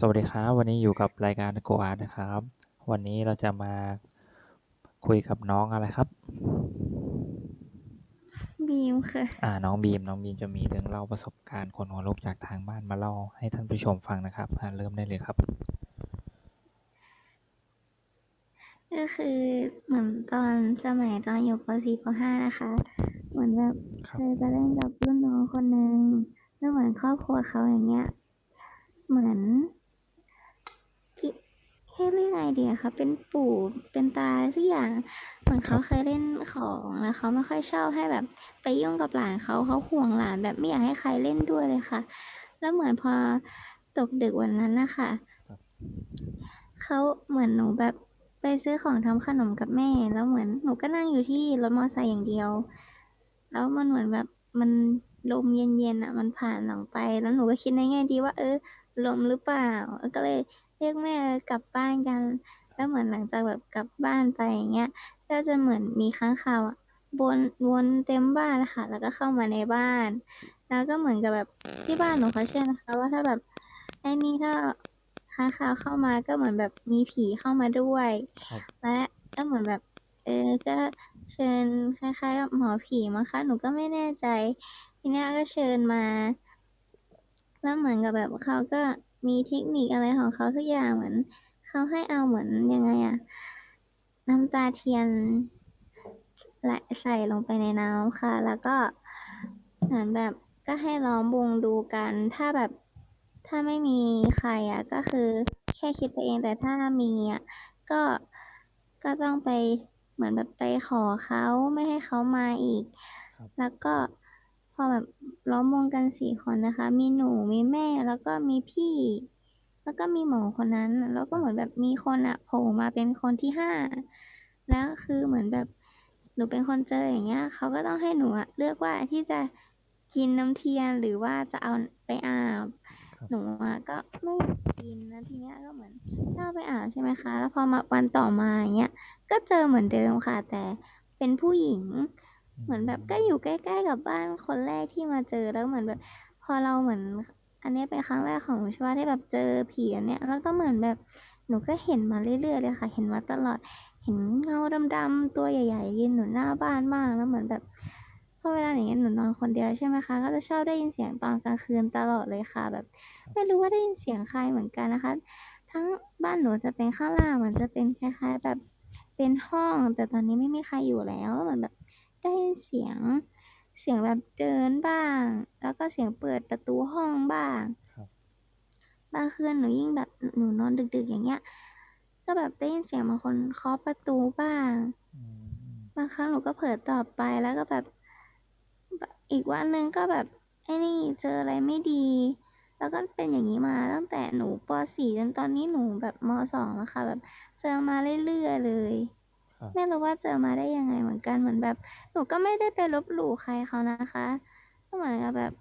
สวัสดีครับวันนี้อยู่กับรายการ Go Art นะครับ วันนี้เราจะมาคุยกับน้องอะไรครับ บีมค่ะ อ่าน้องบีมน้องบีมจะมีเรื่องเล่าประสบการณ์คนหัวลุกจากทางบ้านมาเล่าให้ท่านผู้ชมฟังนะครับอ่าเริ่มได้เลยครับ ก็คือเหมือนตอนสมัยตอนอยู่ป .4 ป .5 นะคะ เหมือนแบบครัเคบยไปเล่นกับรุ่นน้องคนหนึ่งแล้วเหมือนครอบครัวเขาอย่างเงี้ย เหมือนที่ให้ เรียกไงดีอะคะเป็นปู่เป็นตาอะไรสักอย่างเหมือนเขาเคยเล่นของแล้วเขาไม่ค่อยชอบให้แบบไปยุ่งกับหลานเขาเขาห่วงหลานแบบไม่อยากให้ใครเล่นด้วยเลยค่ะ แล้วเหมือนพอตกดึกวันนั้นนะคะเขาเหมือนหนูแบบไปซื้อของทำขนมกับแม่ แล้วเหมือนหนูก็นั่งอยู่ที่รถมอเตอร์ไซค์อย่างเดียว แล้วมันเหมือนแบบมันลมเย็นๆอะ มันผ่านหลังไป แล้วหนูก็คิดในแง่ดีว่า เออลมหรือเปล่าก็เลย เรียกแม่กลับบ้านกัน แล้วเหมือนหลังจากแบบกลับบ้านไปอย่างเงี้ย ก็จะเหมือนมีค้างคาวอะวนวนเต็มบ้านเลยค่ะ แล้วก็เข้ามาในบ้าน แล้วก็เหมือนกับแบบที่บ้านหนูเขาเชื่อนะคะว่าถ้าแบบไอ้นี่ถ้าค้างคาวเข้ามาก็เหมือนแบบมีผีเข้ามาด้วย ครับ และก็เหมือนแบบ เออ ก็เชิญคล้ายๆกับหมอผีมั้งคะ หนูก็ไม่แน่ใจ ทีเนี้ยก็เชิญมา แล้วเหมือนกับแบบเขาก็ มีเทคนิคอะไรของเขาสักอย่างเหมือนเขาให้เอาเหมือนยังไงอะน้ำตาเทียนละใส่ลงไปในน้ำค่ะ แล้วก็เหมือนแบบก็ให้ล้อมวงดูกัน ถ้าแบบถ้าไม่มีใครอะก็คือแค่คิดไปเองแต่ถ้ามีอะก็ก็ต้องไปเหมือนแบบไปขอเขาไม่ให้เขามาอีกครับแล้วก็ พอแบบล้อมวงกันสี่คนนะคะ มีหนูมีแม่แล้วก็มีพี่ แล้วก็มีหมอคนนั้น แล้วก็เหมือนแบบมีคนอะโผล่มาเป็นคนที่ห้าแล้วคือเหมือนแบบหนูเป็นคนเจออย่างเงี้ยเขาก็ต้องให้หนูอะเลือกว่าที่จะกินน้ำเทียนหรือว่าจะเอาไปอาบ ครับ หนูอะก็ไม่อยากกินแล้วทีเนี้ยก็เหมือนก็เอาไปอาบใช่ไหมคะ แล้วพอมาวันต่อมาอย่างเงี้ยก็เจอเหมือนเดิมค่ะ แต่เป็นผู้หญิง เหมือนแบบก็อยู่ใกล้ๆกับบ้านคนแรกที่มาเจอแล้วเหมือนแบบ พอเราเหมือน อันเนี้ยเป็นครั้งแรกของหนูใช่ปะที่แบบเจอผีอันเนี้ยแล้วก็เหมือนแบบหนูก็เห็นมาเรื่อยๆเลยค่ะ เห็นมาตลอด เห็นเงาดำๆตัวใหญ่ๆยืนอยู่หน้าบ้านบ้างแล้วเหมือนแบบพอเวลาอย่างเงี้ยหนูนอนคนเดียวใช่ไหมคะ ก็จะชอบได้ยินเสียงตอนกลางคืนตลอดเลยค่ะ แบบ ไม่รู้ว่าได้ยินเสียงใครเหมือนกันนะคะ ทั้งบ้านหนูจะเป็นข้างล่างมือนจะเป็นคล้าย ๆ แบบเป็นห้อง แต่ตอนนี้ไม่มีใครอยู่แล้วเหมือนแบบ ได้ยินเสียง เสียงแบบเดินบ้าง แล้วก็เสียงเปิดประตูห้องบ้าง ครับ บางคืนหนูยิ่งแบบหนูนอนดึก ๆ อย่างเงี้ย ก็แบบได้ยินเสียงบางคนเคาะประตูบ้าง อืม บางครั้งหนูก็เผลอตอบไปแล้วก็แบบ แบบอีกวันหนึ่งก็แบบไอ้นี่เจออะไรไม่ดี แล้วก็เป็นอย่างนี้มาตั้งแต่หนูป .4 จนตอนนี้หนูแบบม .2 แล้วค่ะ แบบเจอมาเรื่อยๆเลย ครับ ไม่รู้ว่าเจอมาได้ยังไงเหมือนกัน เหมือนแบบ หนูก็ไม่ได้ไปลบหลู่ใครเขานะคะ ก็เหมือนกับแบบ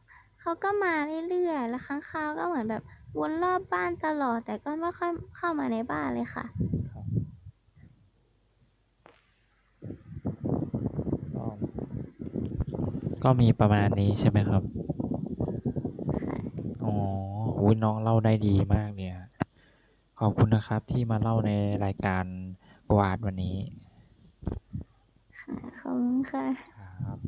เขาก็มาเรื่อยๆ แล้วค้างคาวก็เหมือนแบบวนรอบบ้านตลอด แต่ก็ไม่ค่อยเข้ามาในบ้านเลยค่ะ ครับ ก็ ก็มีประมาณนี้ใช่ไหมครับ ค่ะ อ๋ออุ้ยน้องเล่าได้ดีมากเนี่ย ขอบคุณนะครับที่มาเล่าในรายการกวาดวันนี้ ค่ะ ขอบคุณค่ะ ครับ